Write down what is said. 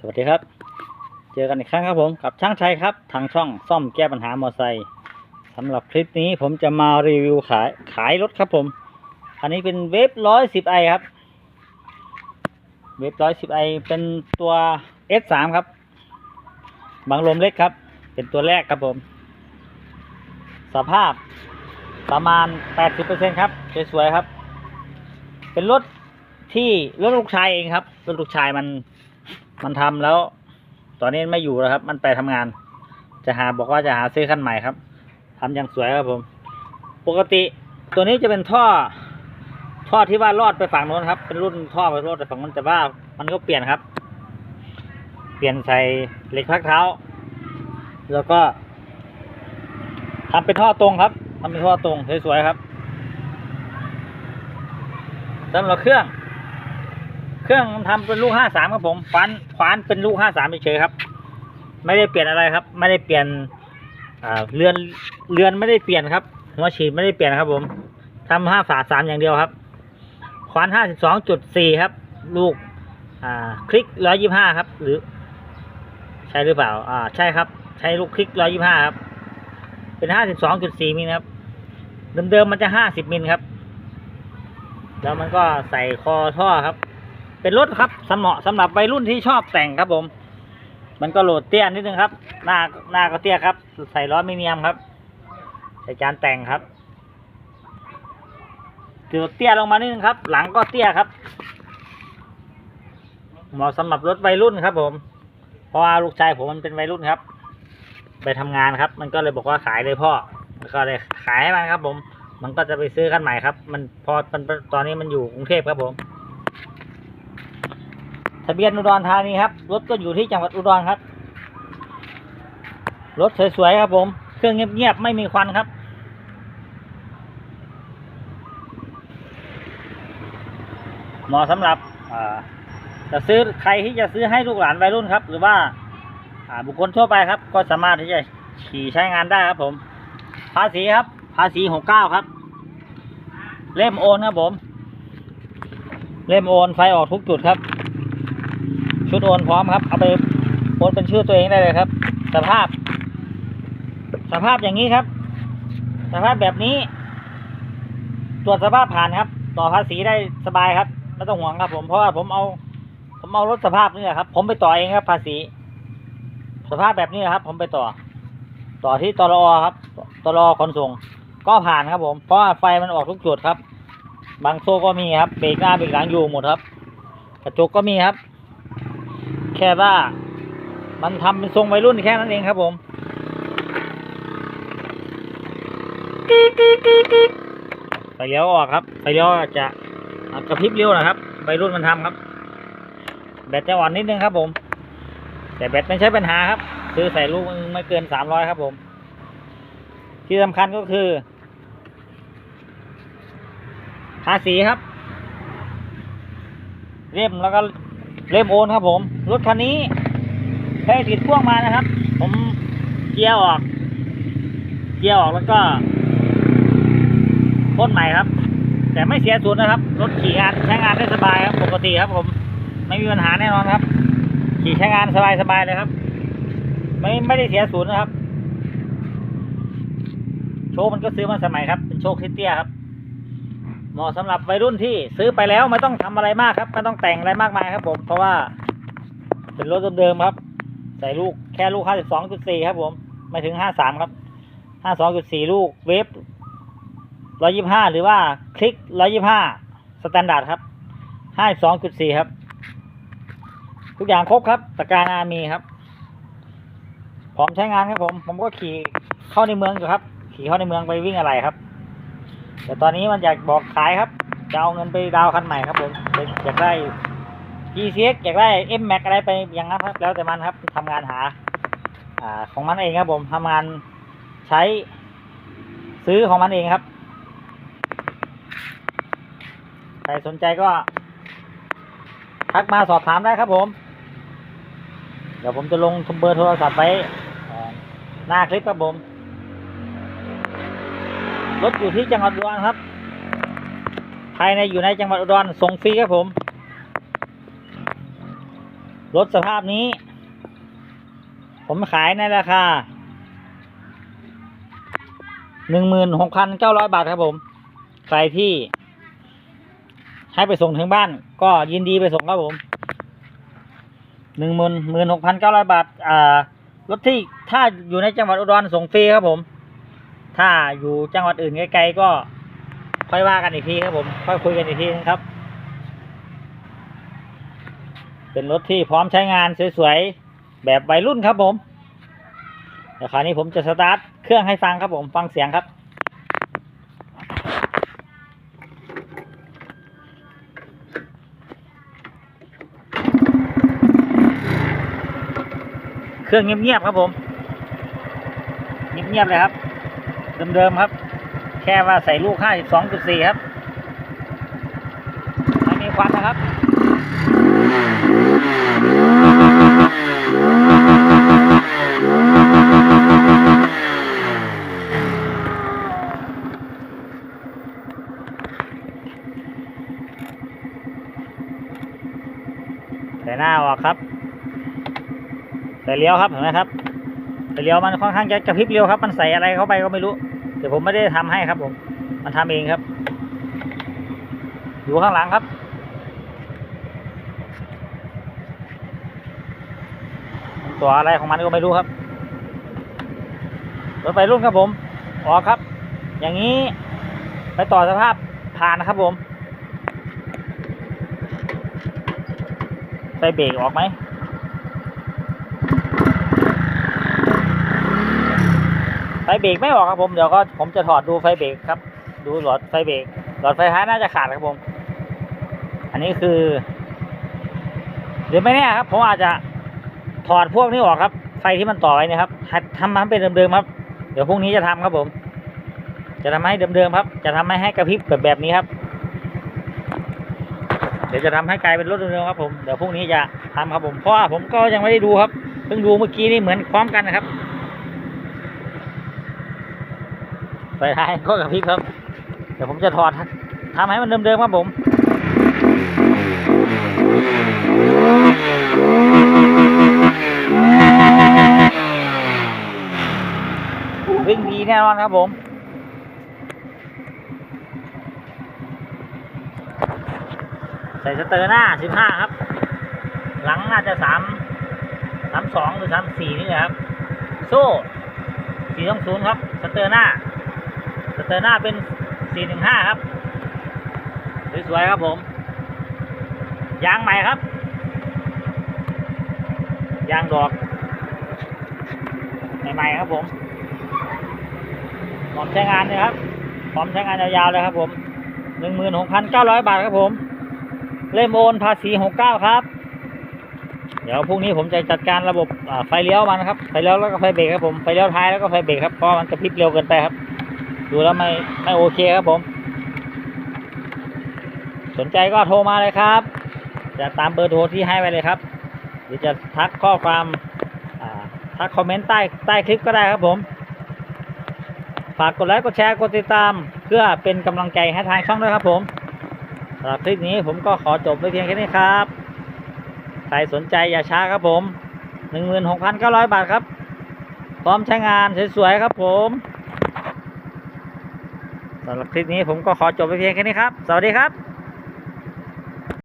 สวัสดีครับ เจอกันอีกครั้งครับผมกับช่างชัยครับ ทางช่องซ่อมแก้ปัญหามอเตอร์ไซค์สำหรับคลิปนี้ผมจะมารีวิวขายขายรถครับผม อันนี้เป็นเวฟร้อยสิบไอครับ เวฟร้อยสิบไอเป็นตัว S3 ครับบังลมเล็กครับ เป็นตัวแรกครับผม สภาพประมาณ80%ครับสวยๆครับ เป็นรถที่รถลูกชายเองครับรถลูกชายมัน มันทำแล้ว ตอนนี้ไม่อยู่แล้วครับ มันไปทำงาน จะหาบอกว่าจะหาซื้อคันใหม่ครับทำอย่างสวยครับผม ปกติตัวนี้จะเป็นท่อ ท่อที่ว่ารอดไปฝั่งโน้นครับ เป็นรุ่นท่อไปรอดไปฝั่งโน้นแต่ว่ามันก็เปลี่ยนครับ เปลี่ยนใส่เหล็กพักเท้า แล้วก็ทำเป็นท่อตรงครับทำเป็นท่อตรงสวยๆครับสำหรับเครื่อง เครื่องทำเป็นลูกห้าสามครับผมขวานขวานเป็นลูกห้าสามเฉยๆครับ ไม่ได้เปลี่ยนอะไรครับ ไม่ได้เปลี่ยนอ่าเรือนเรือนไม่ได้เปลี่ยนครับหัวฉีดไม่ได้เปลี่ยนครับผมทำห้าฝาสามอย่างเดียวครับขวานห้าสิบสองจุดสี่ครับ ลูกอ่าคลิกร้อยยี่ห้าครับ หรือ ใช่หรือเปล่า อ่า ใช่ครับ ใช้ลูกคลิกร้อยยี่ห้าครับ เป็นห้าสิบสองจุดสี่มิลครับ เดิมๆมันจะห้าสิบมิลครับ แล้วมันก็ใส่คอท่อครับ เป็นรถครับสำเหมาะสำหรับวัยรุ่นที่ชอบแต่งครับผม มันก็โหลดเตี้ยนิดนึงครับ หน้าหน้าก็เตี้ยครับ ใส่ล้อมิเนียมครับ ใส่จานแต่งครับโหลดเตี้ยลงมานิดนึงครับ หลังก็เตี้ยครับ เหมาะสำหรับรถวัยรุ่นครับ ผม เพราะว่าลูกชายผมมันเป็นวัยรุ่นครับ ไปทำงานครับ มันก็เลยบอกว่าขายเลยพ่อแล้วก็เลยขายให้มันครับ ผม มันก็จะไปซื้อคันใหม่ครับ มันพอมันตอนนี้มันอยู่กรุงเทพครับผม ทะเบียนอุดรธานีครับ รถก็อยู่ที่จังหวัดอุดรครับ รถสวยๆครับผม เครื่องเงียบๆไม่มีควันครับ เหมาะสำหรับจะซื้อใครที่จะซื้อให้ลูกหลานวัยรุ่นครับ หรือว่าบุคคลทั่วไปครับ ก็สามารถที่จะขี่ใช้งานได้ครับผม ภาษีครับ ภาษีหกเก้าครับ เล่มโอนครับผม เล่มโอนไฟออกทุกจุดครับ ชุดโอนพร้อมครับ เอาไปโอนเป็นชื่อตัวเองได้เลยครับ สภาพ สภาพอย่างนี้ครับ สภาพแบบนี้ ตรวจสภาพผ่านครับ ต่อภาษีได้สบายครับไม่ต้องห่วงครับ ผมเพราะว่าผมเอา ผมเอารถสภาพนี่แหละครับ ผมไปต่อเองครับ ภาษี สภาพแบบนี้ครับ ผมไปต่อ ต่อที่ตรอครับตรอขนส่ง ก็ผ่านครับ ผมเพราะว่าไฟมันออกทุกจุดครับบางโซ่ก็มีครับเบรกหน้าเบรกหลังอยู่หมดครับ กระจกก็มีครับ แค่ว่า มันทำเป็นทรงวัยรุ่นแค่นั้นเองครับผมไฟเลี้ยวออกครับไฟเลี้ยวจะกระพริบเร็วนะครับวัยรุ่นมันทำครับ แบตจะอ่อนนิดนึงครับผม แต่แบตไม่ใช่ปัญหาครับคือใส่ลูกไม่เกินสามร้อยครับผม ที่สำคัญก็คือภาษีครับเล่มแล้วก็ เล่มโอนครับผม รถคันนี้แค่ติดพ่วงมานะครับ ผมเกียร์ออก เกียร์ออกแล้วก็พ่นใหม่ครับ แต่ไม่เสียศูนย์นะครับ รถขี่งานใช้งานได้สบายครับ ปกติครับผม ไม่มีปัญหาแน่นอนครับ ขี่ใช้งานสบายสบายเลยครับ ไม่ไม่ได้เสียศูนย์นะครับ โชคมันก็ซื้อมาสมัยครับ เป็นโชคที่เตี้ยครับ เหมาะสำหรับวัยรุ่นที่ซื้อไปแล้วไม่ต้องทำอะไรมากครับไม่ต้องแต่งอะไรมากมายครับผมเพราะว่าเป็นรถเดิมๆครับ ใส่ลูกแค่ลูก 52.4 ครับผมไม่ถึง 53 ครับ 52.4 ลูกเวฟ125 หรือว่าคลิก 125 สแตนดาร์ดครับ 52.4 ครับ ทุกอย่างครบครับตะการนามีครับพร้อมใช้งานครับผม ผมก็ขี่เข้าในเมืองอยู่ครับ ขี่เข้าในเมืองไปวิ่งอะไรครับ แต่ตอนนี้มันอยากบอกขายครับ จะเอาเงินไปดาวคันใหม่ครับผมอยากได้ GCX อยากได้ M Max อะไรไปอย่างนั้นครับ แล้วแต่มันครับทำงานหาอ่าของมันเองครับผมทำงานใช้ซื้อของมันเองครับ ใครสนใจก็ทักมาสอบถามได้ครับผม เดี๋ยวผมจะลงเบอร์โทรศัพท์ไว้หน้าคลิปครับผม รถอยู่ที่จังหวัดอุดรครับ ภายในอยู่ในจังหวัดอุดรส่งฟรีครับผม รถสภาพนี้ ผมขายในราคาหนึ่งหมื่นหกพันเก้าร้อยบาทครับผม ใครที่ ให้ไปส่งถึงบ้าน ก็ยินดีไปส่งครับผมหนึ่งหมื่นหมื่นหกพันเก้าร้อยบาท อ่ารถที่ถ้าอยู่ในจังหวัดอุดรส่งฟรีครับผม ถ้าอยู่จังหวัดอื่นไกลๆก็ค่อยว่ากันอีกทีครับผม ค่อยคุยกันอีกทีนึงครับ เป็นรถที่พร้อมใช้งานสวยๆ แบบวัยรุ่นครับผม เดี๋ยวคราวนี้ผมจะสตาร์ทเครื่องให้ฟังครับผม ฟังเสียงครับเครื่องเงียบๆครับผม เงียบๆเลยครับ เดิมๆครับ แค่ว่าใส่ลูก 52.4 ครับ ไม่มีควันนะครับใส่หน้าออกครับใส่เลี้ยวครับเห็นไหมครับใส่เลี้ยวมันค่อนข้างจะกระพริบเร็วครับ มันใส่อะไรเข้าไปก็ไม่รู้ แต่ผมไม่ได้ทำให้ครับ ผม มันทำเองครับ อยู่ข้างหลังครับ ตัวอะไรของมันก็ไม่รู้ครับรถไฟรุ่นครับผมออกครับ อย่างนี้ไปต่อสภาพผ่านนะครับผมไฟเบรกออกไหม ฟเบรกไม่ออกครับผมเดี๋ยวก็ผมจะถอดดูไฟเบรกครับ ดูหลอดไฟเบรกหลอดไฟท้ายน่าจะขาดครับผม อันนี้คือหรือไม่แน่ครับผมอาจจะถอดพวกนี้ออกครับ ไฟที่มันต่อไว้นะครับทำมันเป็นเดิมๆครับ เดี๋ยวพรุ่งนี้จะทำครับผม จะทำให้เดิมๆครับ จะทำให้ให้กระพริบแบบแบบนี้ครับ เดี๋ยวจะทำให้กลายเป็นรถเดิมๆครับผมเดี๋ยวพรุ่งนี้จะทำครับผมเพราะผมก็ยังไม่ได้ดูครับเพิ่งดูเมื่อกี้นี่เหมือนพร้อมกันนะครับ ไฟท้ายก็กระพริบครับ เดี๋ยวผมจะถอดทำให้มันเดิมๆครับผมวิ่งดีแน่นอนครับผมใส่สเตอร์หน้า 15 ครับ หลังน่าจะ 3 32 หรือ 34 นี่แหละครับ โซ่ 420 ครับ สเตอร์หน้า สเตอร์หน้าเป็น 415 ครับ สวยๆครับผม ยางใหม่ครับ ยางดอก ใหม่ๆครับผมพร้อมใช้งานเลยครับพร้อมใช้งานยาวๆเลยครับผมหนึ่งหมื่นหกพันเก้าร้อยบาทครับผม เล่มโอนภาษีหกเก้าครับ เดี๋ยวพรุ่งนี้ผมจะจัดการระบบไฟเลี้ยวมันครับ ไฟเลี้ยวแล้วก็ไฟเบรกครับผม ไฟเลี้ยวท้ายแล้วก็ไฟเบรกครับ เพราะมันกระพริบเร็วเกินไปครับ ดูแล้วไม่ไม่โอเคครับผม สนใจก็โทรมาเลยครับ จะตามเบอร์โทรที่ให้ไว้เลยครับ หรือจะทักข้อความทักคอมเมนต์ใต้ใต้คลิปก็ได้ครับผม ฝากกดไลค์กดแชร์กดติดตาม เพื่อเป็นกำลังใจให้ทางช่องด้วยครับผมสำหรับคลิปนี้ผมก็ขอจบไว้เพียงแค่นี้ครับ ใครสนใจอย่าช้าครับผม 16,900 บาทครับ พร้อมใช้งานสวยๆครับผม สำหรับคลิปนี้ผมก็ขอจบไปเพียงแค่นี้ครับ สวัสดีครับ